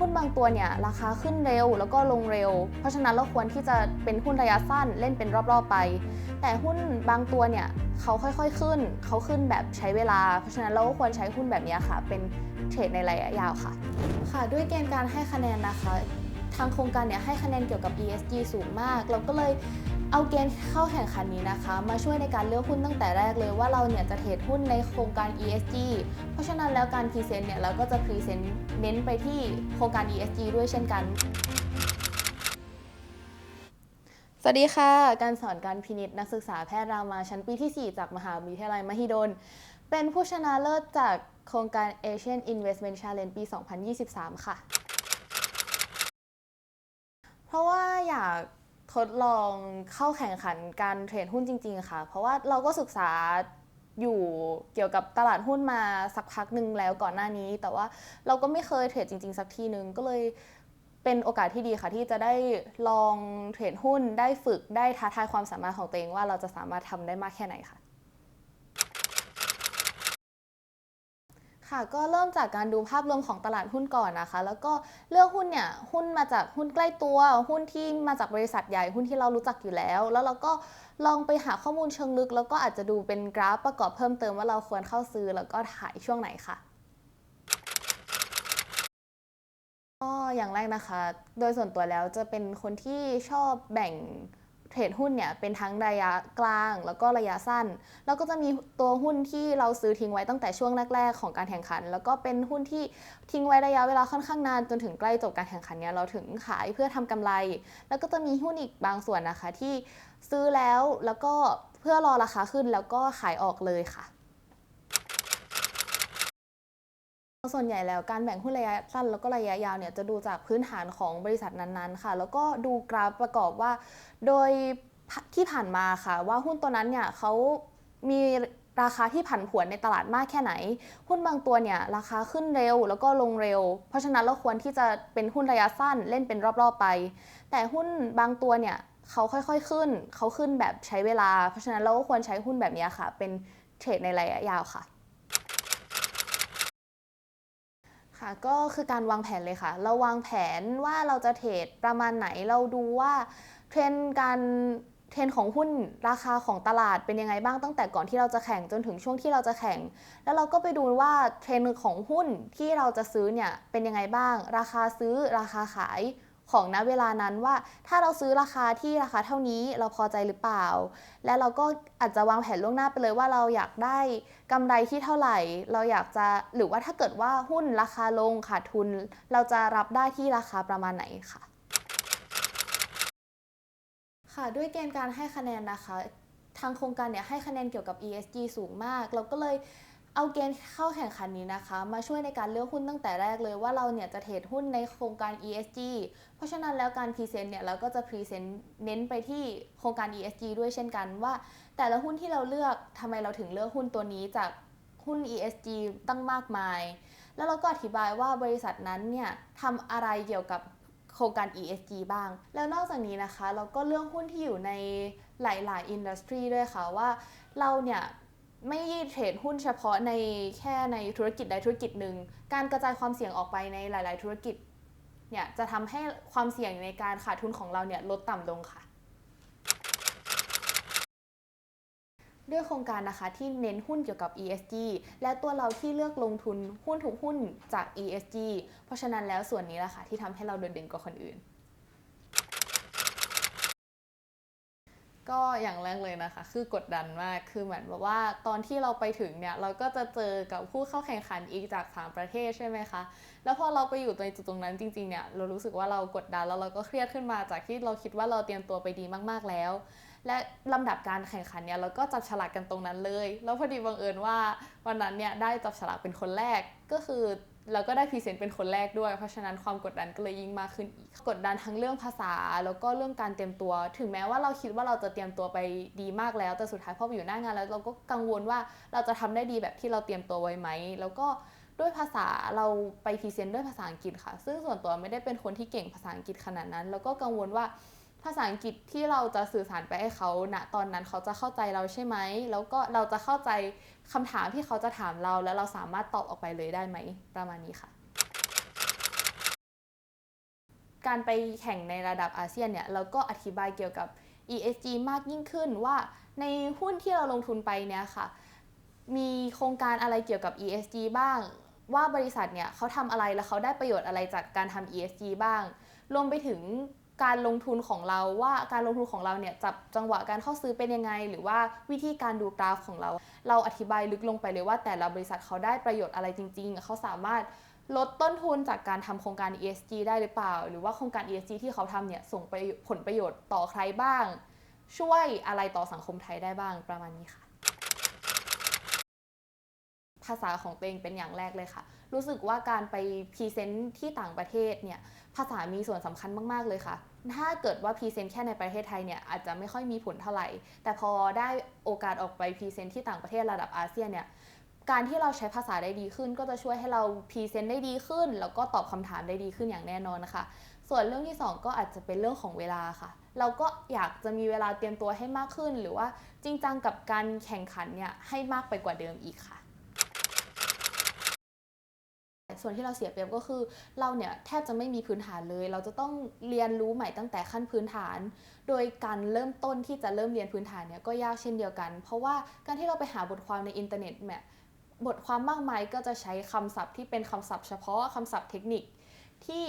หุ้นบางตัวเนี่ยราคาขึ้นเร็วแล้วก็ลงเร็ว เพราะฉะนั้นเราควรที่จะเป็นหุ้นระยะสั้นเล่นเป็นรอบๆไป แต่หุ้นบางตัวเนี่ยเขาค่อยๆขึ้น เขาขึ้นแบบใช้เวลา เพราะฉะนั้นเราก็ควรใช้หุ้นแบบนี้ค่ะ เป็นเทรดในระยะยาวค่ะ ค่ะด้วยเกณฑ์การให้คะแนนนะคะ ทางโครงการเนี่ยให้คะแนนเกี่ยวกับ ESG สูงมาก เราก็เลย เอาเกณฑ์เข้าแข่งขันนี้นะคะ มาช่วยในการเลือกหุ้นตั้งแต่แรกเลยว่าเราเนี่ยจะเทรดหุ้นในโครงการ ESG เพราะฉะนั้นแล้วการพรีเซนต์เนี่ยเราก็จะพรีเซนต์เน้นไปที่โครงการ ESG ด้วยเช่นกันสวัสดีค่ะ การสอนการพินิษนักศึกษาแพทย์รามาชั้นปีที่ 4 จากมหาวิทยาลัยมหิดล เป็นผู้ชนะเลิศจากโครงการ Asian Investment Challenge ปี 2023 ค่ะ เพราะว่าอยาก ทดลองเข้าแข่งขันการเทรดหุ้นจริง ๆ ค่ะ เพราะว่าเราก็ศึกษาอยู่เกี่ยวกับตลาดหุ้นมาสักพักหนึ่งแล้วก่อนหน้านี้ แต่ว่าเราก็ไม่เคยเทรดจริง ๆ สักทีหนึ่งก็เลยเป็นโอกาสที่ดีค่ะ ที่จะได้ลองเทรดหุ้นได้ฝึกได้ท้าทายความสามารถของตัวเองว่าเราจะสามารถทำได้มากแค่ไหนค่ะ ค่ะก็เริ่มจากการดูภาพรวมของตลาดหุ้นก่อนนะคะ แล้วก็เลือกหุ้นเนี่ยหุ้นมาจากหุ้นใกล้ตัว หุ้นที่มาจากบริษัทใหญ่หุ้นที่เรารู้จักอยู่แล้ว แล้วเราก็ลองไปหาข้อมูลเชิงลึก แล้วก็อาจจะดูเป็นกราฟประกอบเพิ่มเติมว่าเราควรเข้าซื้อแล้วก็ถ่ายช่วงไหนค่ะก็อย่างแรกนะคะ โดยส่วนตัวแล้วจะเป็นคนที่ชอบแบ่ง เทรดหุ้นเนี่ยเป็นทั้งระยะกลางแล้วก็ระยะสั้น แล้วก็จะมีตัวหุ้นที่เราซื้อทิ้งไว้ตั้งแต่ช่วงแรกๆของการแข่งขัน แล้วก็เป็นหุ้นที่ทิ้งไว้ระยะเวลาค่อนข้างนานจนถึงใกล้จบการแข่งขันเนี่ยเราถึงขายเพื่อทำกำไร แล้วก็จะมีหุ้นอีกบางส่วนนะคะที่ซื้อแล้วแล้วก็เพื่อรอราคาขึ้นแล้วก็ขายออกเลยค่ะ ส่วนใหญ่แล้วการแบ่งหุ้นระยะสั้นแล้วก็ระยะยาวเนี่ยจะดูจากพื้นฐานของบริษัทนั้นๆ ค่ะ แล้วก็ดูกราฟประกอบว่า โดยที่ผ่านมาค่ะ ว่าหุ้นตัวนั้นเนี่ยเขามีราคาที่ผันผวนในตลาดมากแค่ไหน หุ้นบางตัวเนี่ยราคาขึ้นเร็วแล้วก็ลงเร็ว เพราะฉะนั้นเราควรที่จะเป็นหุ้นระยะสั้นเล่นเป็นรอบๆไป แต่หุ้นบางตัวเนี่ยเขาค่อยๆขึ้น เขาขึ้นแบบใช้เวลา เพราะฉะนั้นเราก็ควรใช้หุ้นแบบนี้ค่ะ เป็นเทรดในระยะยาวค่ะ ค่ะก็คือการวางแผนเลยค่ะ เราวางแผนว่าเราจะเทรดประมาณไหนเราดูว่าเทรนการเทรนของหุ้นราคาของตลาดเป็นยังไงบ้างตั้งแต่ก่อนที่เราจะแข่งจนถึงช่วงที่เราจะแข่ง แล้วเราก็ไปดูว่าเทรนของหุ้นที่เราจะซื้อเนี่ยเป็นยังไงบ้าง ราคาซื้อราคาขาย ของณเวลานั้นว่า ถ้าเราซื้อราคาที่ราคาเท่านี้เราพอใจหรือเปล่า และเราก็อาจจะวางแผนล่วงหน้าไปเลยว่าเราอยากได้กำไรที่เท่าไหร่ เราอยากจะหรือว่าถ้าเกิดว่าหุ้นราคาลงขาดทุน เราจะรับได้ที่ราคาประมาณไหนค่ะ ค่ะด้วยเกณฑ์การให้คะแนนนะคะ ทางโครงการเนี่ยให้คะแนนเกี่ยวกับ ESG สูงมาก เราก็เลย เอาเกณฑ์เข้าแข่งขันนี้นะคะ มาช่วยในการเลือกหุ้นตั้งแต่แรกเลยว่าเราเนี่ยจะเทรดหุ้นในโครงการ ESG เพราะฉะนั้นแล้วการพรีเซนต์เนี่ยเราก็จะพรีเซนต์เน้นไปที่โครงการ ESG ด้วยเช่นกันว่า แต่ละหุ้นที่เราเลือกทำไมเราถึงเลือกหุ้นตัวนี้จากหุ้น ESG ตั้งมากมาย แล้วเราก็อธิบายว่าบริษัทนั้นเนี่ยทำอะไรเกี่ยวกับโครงการ ESG บ้าง แล้วนอกจากนี้นะคะ เราก็เลือกหุ้นที่อยู่ในหลาย ๆ อินดัสทรีด้วยค่ะว่าเราเนี่ย ไม่เทรดหุ้นเฉพาะในแค่ในธุรกิจใดธุรกิจหนึ่ง การกระจายความเสี่ยงออกไปในหลาย ๆ ธุรกิจเนี่ยจะทำให้ความเสี่ยงในการขาดทุนของเราเนี่ยลดต่ำลงค่ะ ด้วยโครงการนะคะที่เน้นหุ้นเกี่ยวกับ ESG และตัวเราที่เลือกลงทุนหุ้นทุกหุ้นจาก ESG เพราะฉะนั้นแล้วส่วนนี้แหละค่ะที่ทำให้เราโดดเด่นกว่าคนอื่น ก็อย่างแรกเลยนะคะ คือกดดันมากคือเหมือนแบบว่าตอนที่เราไปถึงเนี่ยเราก็จะเจอกับผู้เข้าแข่งขันอีกจากสามประเทศใช่ไหมคะแล้วพอเราไปอยู่ในจุดตรงนั้นจริงๆเนี่ยเรารู้สึกว่าเรากดดันแล้วเราก็เครียดขึ้นมาจากที่เราคิดว่าเราเตรียมตัวไปดีมากๆแล้ว และลำดับการแข่งขันเนี่ยเราก็จับฉลากกันตรงนั้นเลย แล้วพอดีบังเอิญว่าวันนั้นเนี่ยได้จับฉลากเป็นคนแรกก็คือ เราก็ได้พรีเซนต์เป็นคนแรกด้วย เพราะฉะนั้นความกดดันก็เลยยิ่งมากขึ้นอีก กดดันทั้งเรื่องภาษาแล้วก็เรื่องการเตรียมตัว ถึงแม้ว่าเราคิดว่าเราจะเตรียมตัวไปดีมากแล้ว แต่สุดท้ายพอไปอยู่หน้างานแล้วเราก็กังวลว่าเราจะทำได้ดีแบบที่เราเตรียมตัวไว้ไหม แล้วก็ด้วยภาษาเราไปพรีเซนต์ด้วยภาษาอังกฤษค่ะ ซึ่งส่วนตัวไม่ได้เป็นคนที่เก่งภาษาอังกฤษขนาดนั้น แล้วก็กังวลว่า ภาษาอังกฤษที่เราจะสื่อสารไปให้เขาณตอนนั้นเขาจะเข้าใจเราใช่ไหม แล้วก็เราจะเข้าใจคำถามที่เขาจะถามเราแล้วเราสามารถตอบออกไปเลยได้ไหม ประมาณนี้ค่ะ การไปแข่งในระดับอาเซียนเนี่ยเราก็อธิบายเกี่ยวกับ ESG มากยิ่งขึ้นว่าในหุ้นที่เราลงทุนไปเนี่ยค่ะ มีโครงการอะไรเกี่ยวกับ ESG บ้าง ว่าบริษัทเนี่ยเขาทำอะไรแล้วเขาได้ประโยชน์อะไรจากการทำ ESG บ้าง รวมไปถึง การลงทุนของเราว่าการลงทุนของเราเนี่ยจับจังหวะการเข้าซื้อเป็นยังไง หรือว่าวิธีการดูกราฟของเรา เราอธิบายลึกลงไปเลยว่าแต่ละบริษัทเขาได้ประโยชน์อะไรจริง ๆ เขาสามารถลดต้นทุนจากการทำโครงการ ESG ได้หรือเปล่า หรือว่าโครงการ ESG ที่เขาทำเนี่ยส่งไปผลประโยชน์ต่อใครบ้าง ช่วยอะไรต่อสังคมไทยได้บ้างประมาณนี้ค่ะ ภาษาของตัวเองเป็นอย่างแรกเลยค่ะ รู้สึกว่าการไปพรีเซนต์ที่ต่างประเทศเนี่ย ภาษามีส่วนสำคัญมาก ๆ เลยค่ะ ถ้าเกิดว่าพรีเซนต์แค่ในประเทศไทยเนี่ยอาจจะไม่ค่อยมีผลเท่าไหร่ แต่พอได้โอกาสออกไปพรีเซนต์ที่ต่างประเทศระดับอาเซียนเนี่ย การที่เราใช้ภาษาได้ดีขึ้น ก็จะช่วยให้เราพรีเซนต์ได้ดีขึ้น แล้วก็ตอบคำถามได้ดีขึ้นอย่างแน่นอนนะคะ ส่วนเรื่องที่ 2 ก็อาจจะเป็นเรื่องของเวลาค่ะ เราก็อยากจะมีเวลาเตรียมตัวให้มากขึ้น หรือว่าจริงจังกับการแข่งขันเนี่ยให้มากไปกว่าเดิมอีกค่ะ ส่วนที่เราเสียเปรียบก็คือเราเนี่ยแทบจะไม่มีพื้นฐานเลย เราจะต้องเรียนรู้ใหม่ตั้งแต่ขั้นพื้นฐาน โดยการเริ่มต้นที่จะเริ่มเรียนพื้นฐานเนี่ยก็ยากเช่นเดียวกัน เพราะว่าการที่เราไปหาบทความในอินเทอร์เน็ตเนี่ยบทความมากมายก็จะใช้คำศัพท์ที่เป็นคำศัพท์เฉพาะคำศัพท์เทคนิคที่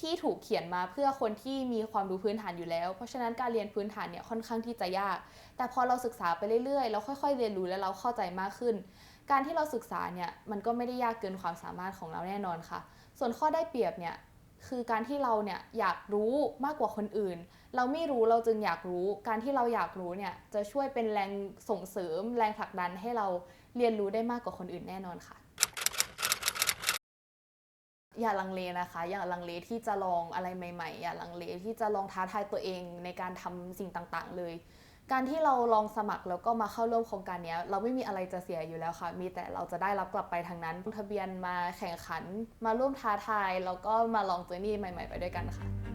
ที่ถูกเขียนมาเพื่อคนที่มีความรู้พื้นฐานอยู่แล้ว เพราะฉะนั้นการเรียนพื้นฐานเนี่ยค่อนข้างที่จะยาก แต่พอเราศึกษาไปเรื่อยๆแล้วค่อย ๆ เรียนรู้และเราเข้าใจมากขึ้น การที่เราศึกษาเนี่ยมันก็ไม่ได้ยากเกินความสามารถของเราแน่นอนค่ะ ส่วนข้อได้เปรียบเนี่ยคือการที่เราเนี่ยอยากรู้มากกว่าคนอื่น เราไม่รู้เราจึงอยากรู้ การที่เราอยากรู้เนี่ยจะช่วยเป็นแรงส่งเสริม แรงผลักดันให้เราเรียนรู้ได้มากกว่าคนอื่นแน่นอนค่ะ อย่าลังเลนะคะ อย่าลังเลที่จะลองอะไรใหม่ ๆ อย่าลังเลที่จะลองท้าทายตัวเองในการทำสิ่งต่างๆ เลย การที่เราลองสมัครแล้วก็มาเข้าร่วมโครงการนี้เราไม่มีอะไรจะเสียอยู่แล้วค่ะ มีแต่เราจะได้รับกลับไปทางนั้นลงทะเบียนมาแข่งขัน มาร่วมท้าทายแล้วก็มาลองเจอร์นี่ใหม่ ๆ ไปด้วยกันค่ะ